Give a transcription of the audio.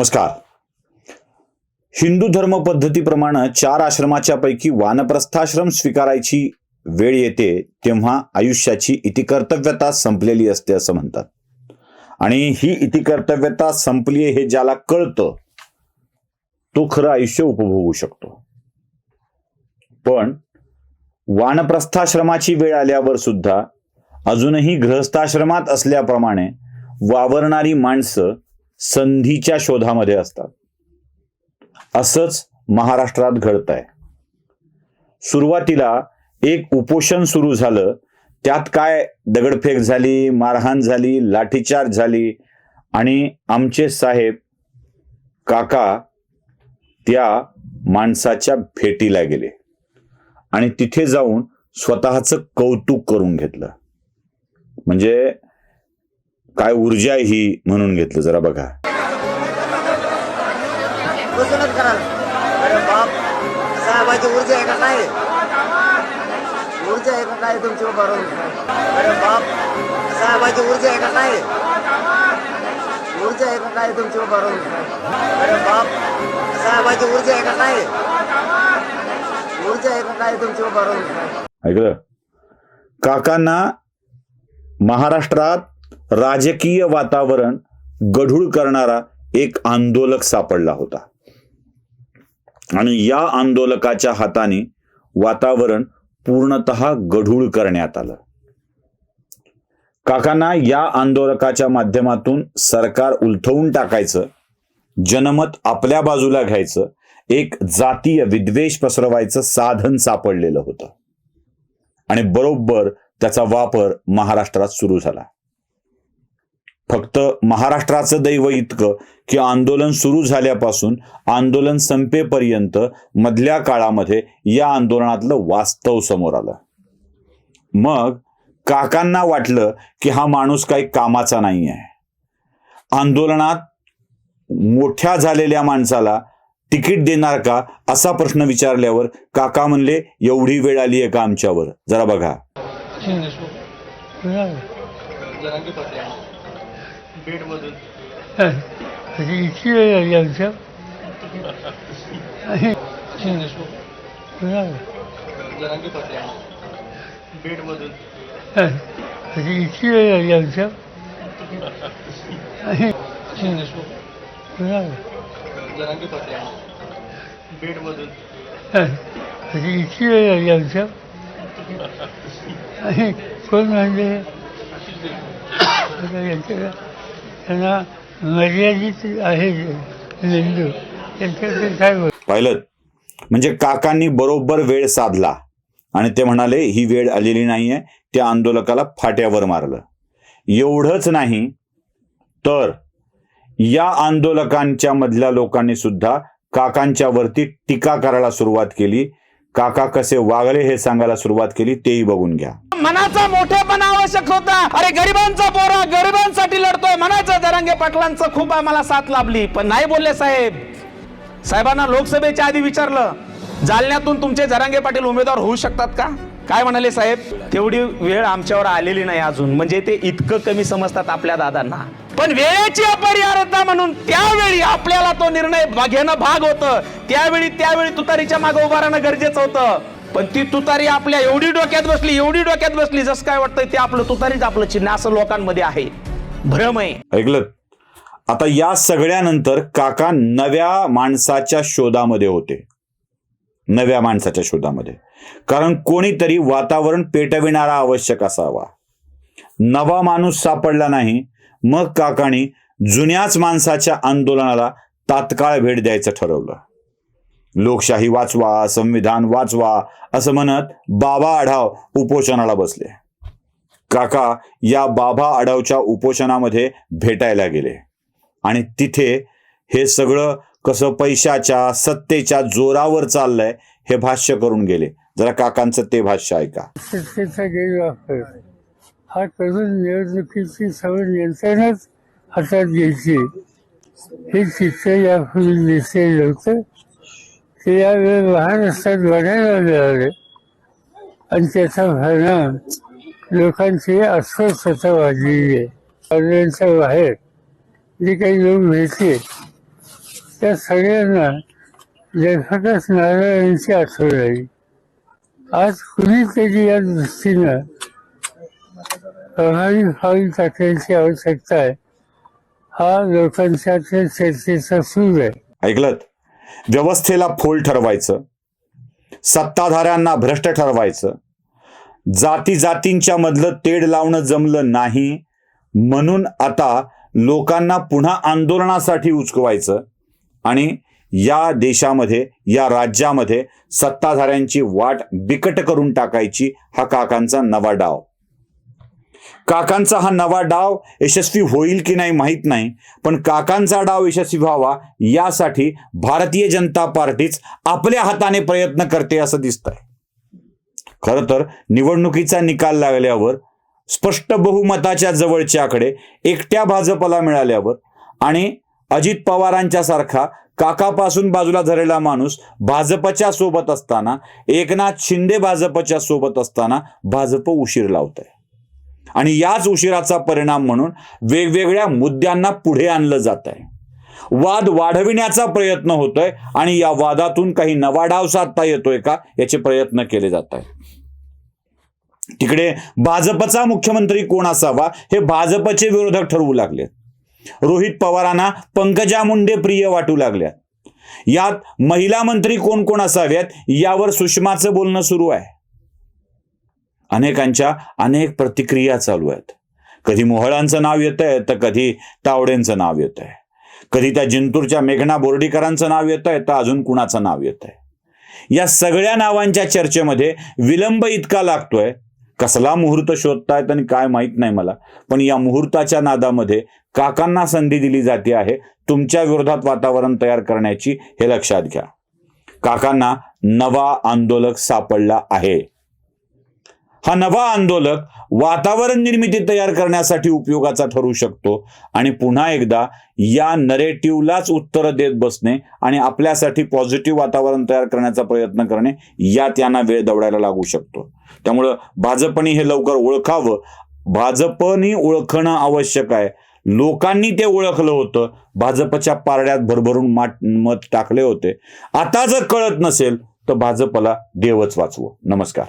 नमस्कार. हिंदू धर्म पद्धतीप्रमाणे चार आश्रमाच्या पैकी वानप्रस्थाश्रम स्वीकारायची वेळ येते तेव्हा आयुष्याची इतिकर्तव्यता संपलेली असते असं म्हणतात. आणि ही इतिकर्तव्यता संपली हे ज्याला कळतं तो खरं आयुष्य उपभोगू शकतो. पण वानप्रस्थाश्रमाची वेळ आल्यावर सुद्धा अजूनही गृहस्थाश्रमात असल्याप्रमाणे वावरणारी माणसं संधीच्या शोधामध्ये असतात. असंच महाराष्ट्रात घडत आहे सुरुवातीला एक उपोषण सुरू झालं. त्यात काय दगडफेक झाली मारहाण झाली लाठीचार्ज झाली आणि आमचे साहेब काका त्या माणसाच्या भेटीला गेले. आणि तिथे जाऊन स्वतःचं कौतुक करून घेतलं. म्हणजे काय ऊर्जा ही म्हणून घेतलं जरा बघा. ऊर्जा आहे का काय? ऊर्जा आहे का तुमची बाप साहेबाची ऊर्जा आहे का काय? ऊर्जा आहे का काय तुमची बरोबर अरे बाप साहेबाची ऊर्जा आहे का काय? ऊर्जा आहे का काय तुमची बरोबर ऐकलं? काकांना महाराष्ट्रात राजकीय वातावरण गढूळ करणारा एक आंदोलक सापडला होता. आणि या आंदोलकाच्या हाताने वातावरण पूर्णतः गढूळ करण्यात आलं. काकांना या आंदोलकाच्या माध्यमातून सरकार उलथवून टाकायचं जनमत आपल्या बाजूला घ्यायचं एक जातीय विद्वेष पसरवायचं साधन सापडलेलं होतं. आणि बरोबर त्याचा वापर महाराष्ट्रात सुरू झाला. फक्त महाराष्ट्राचं दैव इतकं की आंदोलन सुरू झाल्यापासून आंदोलन संपेपर्यंत मधल्या काळामध्ये या आंदोलनातलं वास्तव समोर आलं. मग काकांना वाटलं की हा माणूस काही कामाचा नाही आहे आंदोलनात मोठ्या झालेल्या माणसाला तिकीट देणार का असा प्रश्न विचारल्यावर काका म्हणले एवढी वेळ आली आहे का आमच्यावर? जरा बघा. बीडमधून इतकी वेळ आली आमच्या? जरांगी पाटील बीडमधून इतकी वेळ आली आमच्या? जरांगी पाटील बीडमधून इतकी वेळ आली आमच्या कोण म्हणजे त्यांना मर्यादित आहे मेंदू. त्यांच्याकडे काय पाहिलं म्हणजे काकांनी बरोबर वेळ साधला. आणि ते म्हणाले ही वेळ आलेली नाहीये. त्या आंदोलकाला फाट्यावर मारलं. एवढंच नाही तर या आंदोलकांच्या मधल्या लोकांनी सुद्धा काकांच्या वरती टीका करायला सुरुवात केली. काका कसे वागले हे सांगायला सुरुवात केली तेही बघून घ्या. मनाचा मोठेपणा आवश्यक होता. अरे गरिबांचा पोरा गरिबांसाठी लढतोय म्हणायचं. जरांगे पाटलांचं खूप आम्हाला साथ लाभली. पण नाही बोलले साहेब. साहेबांना लोकसभेच्या आधी विचारलं जालन्यातून तुमचे जरांगे पाटील उमेदवार होऊ शकतात का? काय म्हणाले साहेब? तेवढी वेळ आमच्यावर आलेली नाही अजून. म्हणजे ते इतकं कमी समजतात आपल्या दादांना. पण वेळेची अपरिहार्यता म्हणून त्यावेळी आपल्याला तो निर्णय घेणं भाग होतं. त्यावेळी त्यावेळी तुतारीच्या मागे उभारणं गरजेचं होतं. पण ती तुतारी आपल्या एवढी डोक्यात बसली एवढी डोक्यात बसली जसं काय वाटतंय ते आपलं तुतारीच आपलं चिन्ह असं लोकांमध्ये आहे. भ्रम आहे ऐकलं? आता या सगळ्यानंतर काका नव्या माणसाच्या शोधामध्ये होते. नव्या माणसाच्या शोधामध्ये. कारण कोणीतरी वातावरण पेटविणारा आवश्यक असावा. नवा माणूस सापडला नाही मग काकाने जुन्याच माणसाच्या आंदोलनाला तात्काळ भेट द्यायचं ठरवलं. लोकशाही वाचवा संविधान वाचवा असं म्हणत बाबा आढाव उपोषणाला बसले. काका या बाबा आढावच्या उपोषणामध्ये भेटायला गेले. आणि तिथे हे सगळं कसं पैशाच्या सत्तेच्या जोरावर चाललंय हे भाष्य करून गेले. जरा काकांचं ते भाष्य ऐका. सत्तेचा गैरवापर. हा करून निवडणुकीची सवय यंत्रणच हातात घ्यायची. हे चित्र यापूर्वी दिसले नव्हतं. ते यावेळी महाराष्ट्रात बनायला मिळाले आणि त्याचा परिणाम लोकांची अस्वस्थता वाढलेली आहे ऑनलाईनच्या बाहेर. जे काही लोक मिळते त्या सगळ्यांना जयप्रकाश नारायणांची आठवण आली आज कुणीतरी या दृष्टीनं प्रभावी पाऊल टाकण्याची आवश्यकता आहे हा लोकांच्या चर्चेचा सूर आहे ऐकलं व्यवस्थेला फोल ठरवायचं सत्ताधाऱ्यांना भ्रष्ट ठरवायचं जाती जातींच्या मधलं तेढ लावणं जमलं नाही म्हणून आता लोकांना पुन्हा आंदोलनासाठी उचकवायचं आणि या देशामध्ये या राज्यामध्ये सत्ताधाऱ्यांची वाट बिकट करून टाकायची हा काकांचा नवा डाव. काकांचा हा नवा डाव यशस्वी होईल की नाही माहीत नाही पण काकांचा डाव यशस्वी व्हावा यासाठी भारतीय जनता पार्टीच आपल्या हाताने प्रयत्न करते असं दिसतंय. खरं तर निवडणुकीचा निकाल लागल्यावर स्पष्ट बहुमताच्या जवळच्याकडे एकट्या भाजपला मिळाल्यावर आणि अजित पवारांच्या सारखा काकापासून बाजूला धरलेला माणूस भाजपच्या सोबत असताना एकनाथ शिंदे भाजपच्या सोबत असताना भाजप उशीर लावत आहे आणि याच उशिराचा परिणाम म्हणून वेगवेगळ्या मुद्द्यांना पुढे आणलं जात आहे. वाद वाढविण्याचा प्रयत्न होतोय आणि या वादातून काही नवा डाव साधता येतोय का याचे प्रयत्न केले जात आहेत. तिकडे भाजपचा मुख्यमंत्री कोण असावा हे भाजपचे विरोधक ठरवू लागले. रोहित पवारांना पंकजा मुंडे प्रिय वाटू लागल्या. यात महिला मंत्री कोण कोण असाव्यात यावर सुषमाचं बोलणं सुरू आहे. अनेकांच्या अनेक प्रतिक्रिया चालू आहेत. कधी मोहळांचं नाव येत आहे तर कधी तावडेंचं नाव येत आहे कधी त्या जिंतूरच्या मेघना बोर्डीकरांचं नाव येत आहे तर अजून कुणाचं नाव येत आहे या सगळ्या नावांच्या चर्चेमध्ये विलंब इतका लागतोय कसला मुहूर्त शोधतायत आणि काय माहीत नाही मला पण या मुहूर्ताच्या नादामध्ये काकांना संधी दिली जाते आहे तुमच्या विरोधात वातावरण तयार करण्याची हे लक्षात घ्या. काकांना नवा आंदोलक सापडला आहे. हा नवा आंदोलक वातावरण निर्मिती तयार करण्यासाठी उपयोगाचा ठरू शकतो. आणि पुन्हा एकदा या नरेटिव्हलाच उत्तर देत बसणे आणि आपल्यासाठी पॉझिटिव्ह वातावरण तयार करण्याचा प्रयत्न करणे यात यांना वेळ दवडायला लागू शकतो. त्यामुळं भाजपनी हे लवकर ओळखावं. भाजपनी ओळखणं आवश्यक आहे. लोकांनी ते ओळखलं होतं. भाजपच्या पारड्यात भरभरून माट मत टाकले होते. आता जर कळत नसेल तर भाजपला देवच वाचवं. नमस्कार.